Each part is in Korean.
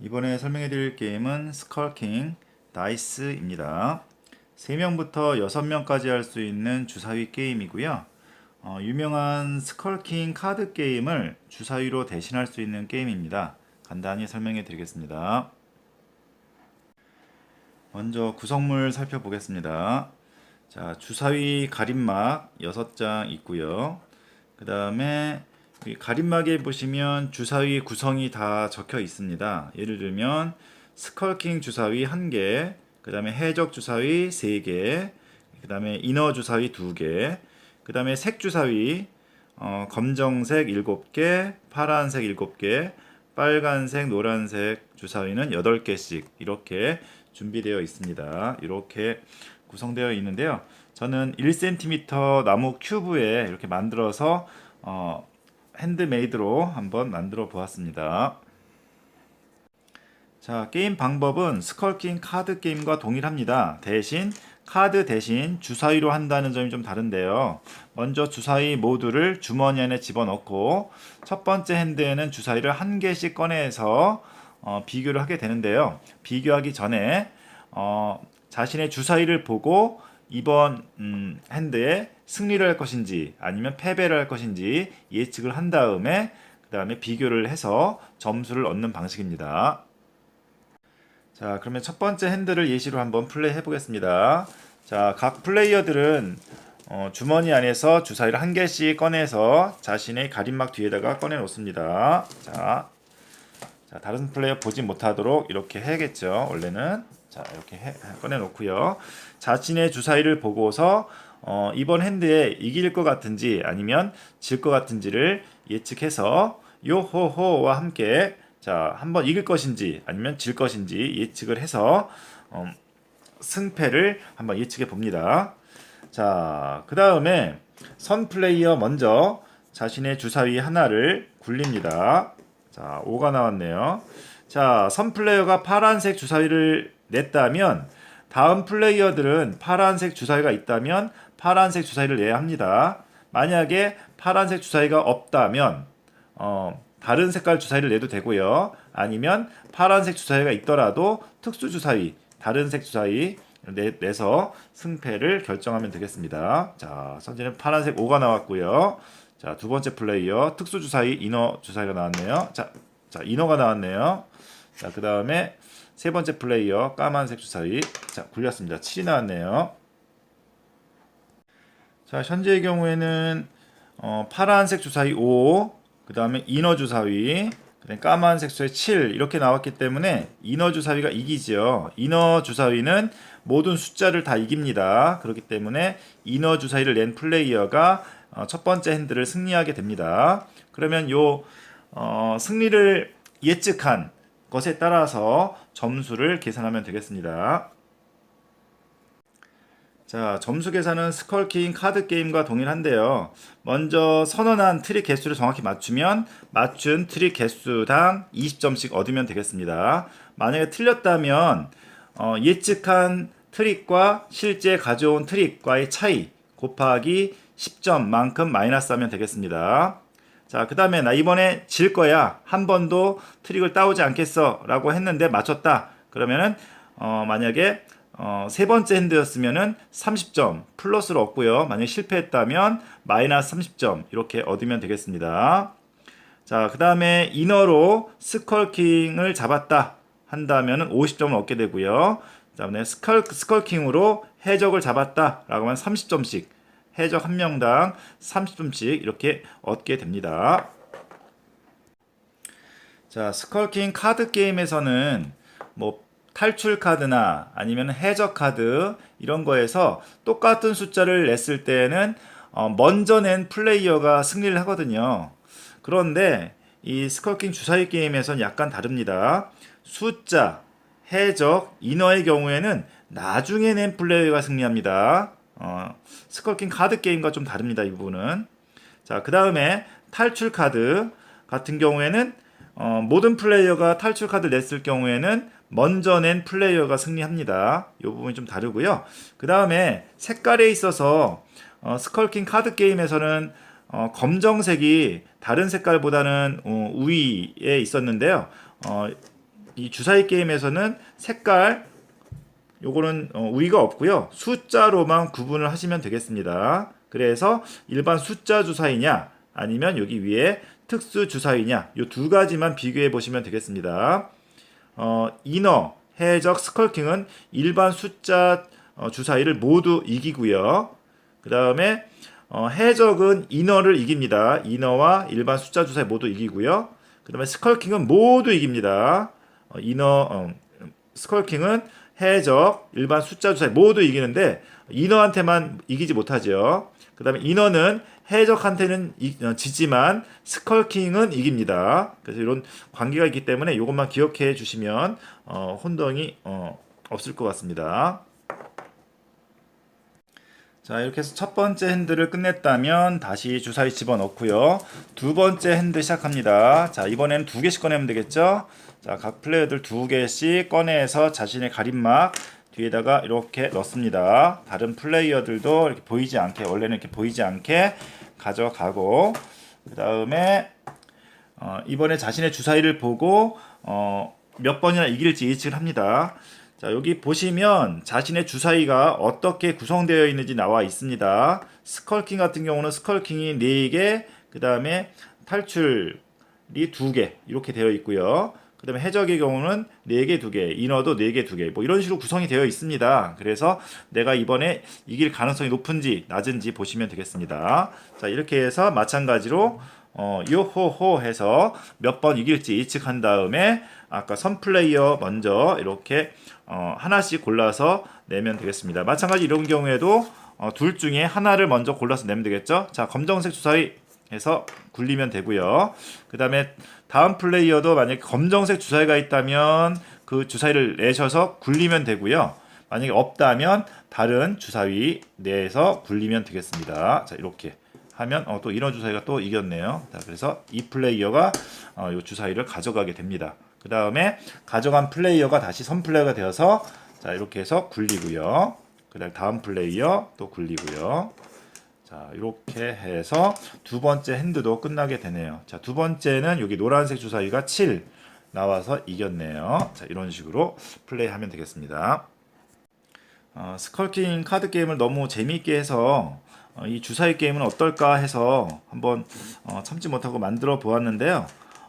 이번에 설명해 드릴 게임은 스컬킹 다이스입니다. 3명부터 6명까지 할 수 있는 주사위 게임이고요. 어, 유명한 스컬킹 카드 게임을 주사위로 대신할 수 있는 게임입니다. 간단히 설명해 드리겠습니다. 먼저 구성물 살펴보겠습니다. 자, 주사위 가림막 6장 있고요. 그 다음에 가림막에 보시면 주사위 구성이 다 적혀 있습니다. 예를 들면 스컬킹 주사위 1개, 그 다음에 해적 주사위 3개, 그 다음에 이너 주사위 2개, 그 다음에 색 주사위 어, 검정색 7개, 파란색 7개, 빨간색, 노란색 주사위는 8개씩 이렇게 준비되어 있습니다. 이렇게 구성되어 있는데요. 저는 1cm 나무 큐브에 이렇게 만들어서 어, 핸드메이드로 한번 만들어 보았습니다. 자, 게임 방법은 스컬킹 카드 게임과 동일합니다. 대신 카드 대신 주사위로 한다는 점이 좀 다른데요. 먼저 주사위 모두를 주머니 안에 집어넣고 첫 번째 핸드에는 주사위를 한 개씩 꺼내서 어, 비교를 하게 되는데요. 비교하기 전에 어, 자신의 주사위를 보고 이번 음, 핸드에 승리를 할 것인지 아니면 패배를 할 것인지 예측을 한 다음에 그 다음에 비교를 해서 점수를 얻는 방식입니다. 자, 그러면 첫 번째 핸드를 예시로 한번 플레이 해보겠습니다. 자, 각 플레이어들은 어, 주머니 안에서 주사위를 한 개씩 꺼내서 자신의 가림막 뒤에다가 꺼내 놓습니다. 자, 자, 다른 플레이어 보지 못하도록 이렇게 해야겠죠. 원래는 자 이렇게 해, 꺼내 놓고요. 자신의 주사위를 보고서 어, 이번 핸드에 이길 것 같은지 아니면 질 것 같은지를 예측해서 요호호와 함께 자 한번 이길 것인지 아니면 질 것인지 예측을 해서 어, 승패를 한번 예측해 봅니다. 자, 그 다음에 선 플레이어 먼저 자신의 주사위 하나를 굴립니다. 자, 5가 나왔네요. 자, 선 플레이어가 파란색 주사위를 냈다면 다음 플레이어들은 파란색 주사위가 있다면 파란색 주사위를 내야 합니다. 만약에 파란색 주사위가 없다면 어, 다른 색깔 주사위를 내도 되고요. 아니면 파란색 주사위가 있더라도 특수 주사위, 다른 색 주사위 내, 내서 승패를 결정하면 되겠습니다. 자, 선지는 파란색 5가 나왔고요. 자, 두 번째 플레이어 특수 주사위 이너 주사위가 나왔네요. 자, 자 이너가 나왔네요. 자, 그 다음에 세 번째 플레이어 까만색 주사위 자 굴렸습니다. 7이 나왔네요. 자 현재의 경우에는 어, 파란색 주사위 5, 그 다음에 이너 주사위, 그다음 까만색 주사위 7 이렇게 나왔기 때문에 이너 주사위가 이기죠. 이너 주사위는 모든 숫자를 다 이깁니다. 그렇기 때문에 이너 주사위를 낸 플레이어가 어, 첫 번째 핸드를 승리하게 됩니다. 그러면 요 어, 승리를 예측한 것에 따라서 점수를 계산하면 되겠습니다. 자, 점수 계산은 스컬킹 카드 게임과 동일한데요. 먼저 선언한 트릭 개수를 정확히 맞추면 맞춘 트릭 개수당 20점씩 얻으면 되겠습니다. 만약에 틀렸다면 어, 예측한 트릭과 실제 가져온 트릭과의 차이 곱하기 10점만큼 마이너스 하면 되겠습니다. 자, 그 다음에 나 이번에 질 거야. 한 번도 트릭을 따오지 않겠어. 라고 했는데 맞췄다. 그러면은, 어, 만약에, 어, 세 번째 핸드였으면은 30점 플러스로 얻고요. 만약에 실패했다면 마이너스 30점 이렇게 얻으면 되겠습니다. 자, 그 다음에 이너로 스컬킹을 잡았다. 한다면은 50점을 얻게 되고요. 그 다음에 스컬, 스컬킹으로 해적을 잡았다. 라고 하면 30점씩. 해적 한 명당 30점씩 이렇게 얻게 됩니다. 자, 스컬킹 카드 게임에서는 뭐 탈출 카드나 아니면 해적 카드 이런 거에서 똑같은 숫자를 냈을 때는 어 먼저 낸 플레이어가 승리를 하거든요. 그런데 이 스컬킹 주사위 게임에서는 약간 다릅니다. 숫자, 해적, 인어의 경우에는 나중에 낸 플레이어가 승리합니다. 어, 스컬킹 카드 게임과 좀 다릅니다. 이 부분은. 자, 그 다음에 탈출 카드 같은 경우에는 어, 모든 플레이어가 탈출 카드 냈을 경우에는 먼저 낸 플레이어가 승리합니다. 이 부분이 좀 다르고요. 그 다음에 색깔에 있어서 어, 스컬킹 카드 게임에서는 어, 검정색이 다른 색깔보다는 어, 우위에 있었는데요. 어, 이 주사위 게임에서는 색깔 요거는 어, 우위가 없고요. 숫자로만 구분을 하시면 되겠습니다. 그래서 일반 숫자 주사위냐 아니면 여기 위에 특수 주사위냐 요 두 가지만 비교해 보시면 되겠습니다. 어, 이너, 해적, 스컬킹은 일반 숫자 어, 주사위를 모두 이기고요. 그 다음에 어, 해적은 이너를 이깁니다. 이너와 일반 숫자 주사위 모두 이기고요. 그 다음에 스컬킹은 모두 이깁니다. 어, 이너, 어, 스컬킹은 해적, 일반 숫자 주사위 모두 이기는데 이너한테만 이기지 못하죠. 그 다음에 이너는 해적한테는 이- 어, 지지만 스컬킹은 이깁니다. 그래서 이런 관계가 있기 때문에 이것만 기억해 주시면 어, 혼동이 어, 없을 것 같습니다. 자 이렇게 해서 첫 번째 핸드를 끝냈다면 다시 주사위 집어넣고요. 두 번째 핸드 시작합니다. 자 이번에는 두 개씩 꺼내면 되겠죠. 자 각 플레이어들 두 개씩 꺼내서 자신의 가림막 뒤에다가 이렇게 넣습니다. 다른 플레이어들도 이렇게 보이지 않게 원래는 이렇게 보이지 않게 가져가고 그 다음에 어, 이번에 자신의 주사위를 보고 어, 몇 번이나 이길지 예측을 합니다. 자, 여기 보시면 자신의 주사위가 어떻게 구성되어 있는지 나와 있습니다. 스컬킹 같은 경우는 스컬킹이 4개, 그 다음에 탈출이 2개, 이렇게 되어 있고요. 그 다음에 해적의 경우는 4개, 2개, 인어도 4개, 2개, 뭐 이런 식으로 구성이 되어 있습니다. 그래서 내가 이번에 이길 가능성이 높은지 낮은지 보시면 되겠습니다. 자, 이렇게 해서 마찬가지로 어, 요호호 해서 몇 번 이길지 예측한 다음에 아까 선 플레이어 먼저 이렇게 어, 하나씩 골라서 내면 되겠습니다. 마찬가지 이런 경우에도 어, 둘 중에 하나를 먼저 골라서 내면 되겠죠. 자, 검정색 주사위 해서 굴리면 되고요. 그 다음에 다음 플레이어도 만약에 검정색 주사위가 있다면 그 주사위를 내셔서 굴리면 되고요. 만약에 없다면 다른 주사위 내에서 굴리면 되겠습니다. 자, 이렇게 하면 어, 또 이런 주사위가 또 이겼네요. 자, 그래서 이 플레이어가 어, 이 주사위를 가져가게 됩니다. 그 다음에 가져간 플레이어가 다시 선 플레이어가 되어서 자 이렇게 해서 굴리고요. 그다음 다음 플레이어 또 굴리고요. 자 이렇게 해서 두 번째 핸드도 끝나게 되네요. 자두 번째는 여기 노란색 주사위가 7 나와서 이겼네요. 자 이런 식으로 플레이하면 되겠습니다. 어, 스컬킹 카드 게임을 너무 재미있게 해서 어, 이 주사위 게임은 어떨까 해서 한번 어, 참지 못하고 만들어 보았는데요.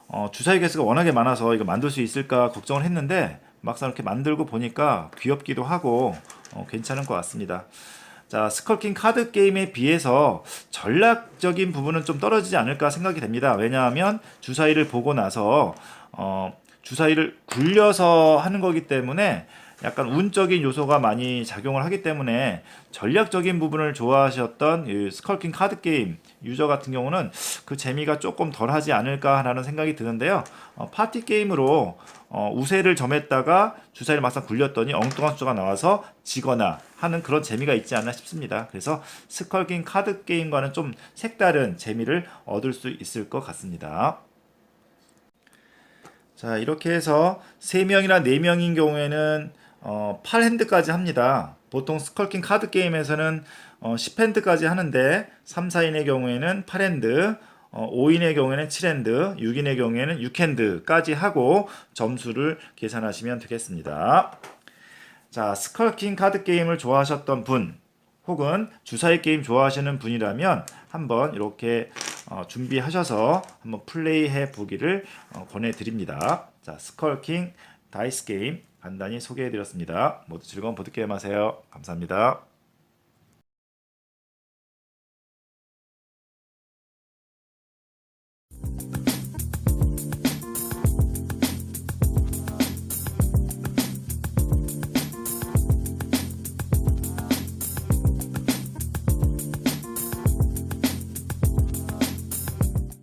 어, 주사위 개수가 워낙에 많아서 이거 만들 수 있을까 걱정을 했는데 막상 이렇게 만들고 보니까 귀엽기도 하고 어, 괜찮은 것 같습니다. 자, 스컬킹 카드 게임에 비해서 전략적인 부분은 좀 떨어지지 않을까 생각이 됩니다. 왜냐하면 주사위를 보고 나서 어, 주사위를 굴려서 하는 거기 때문에 약간 운적인 요소가 많이 작용을 하기 때문에 전략적인 부분을 좋아하셨던 이 스컬킹 카드 게임 유저 같은 경우는 그 재미가 조금 덜하지 않을까라는 생각이 드는데요. 어, 파티 게임으로 어, 우세를 점했다가 주사위를 막상 굴렸더니 엉뚱한 수가 나와서 지거나 하는 그런 재미가 있지 않나 싶습니다. 그래서 스컬킹 카드 게임과는 좀 색다른 재미를 얻을 수 있을 것 같습니다. 자 이렇게 해서 3명이나 4명인 경우에는 어, 8핸드까지 합니다. 보통 스컬킹 카드 게임에서는 어, 10핸드까지 하는데 3, 4인의 경우에는 8핸드, 어, 5인의 경우에는 7핸드, 6인의 경우에는 6핸드까지 하고 점수를 계산하시면 되겠습니다. 자, 스컬킹 카드 게임을 좋아하셨던 분 혹은 주사위 게임 좋아하시는 분이라면 한번 이렇게 어, 준비하셔서 한번 플레이해 보기를 어, 권해드립니다. 자, 스컬킹 다이스 게임 간단히 소개해드렸습니다. 모두 즐거운 보드게임 하세요. 감사합니다.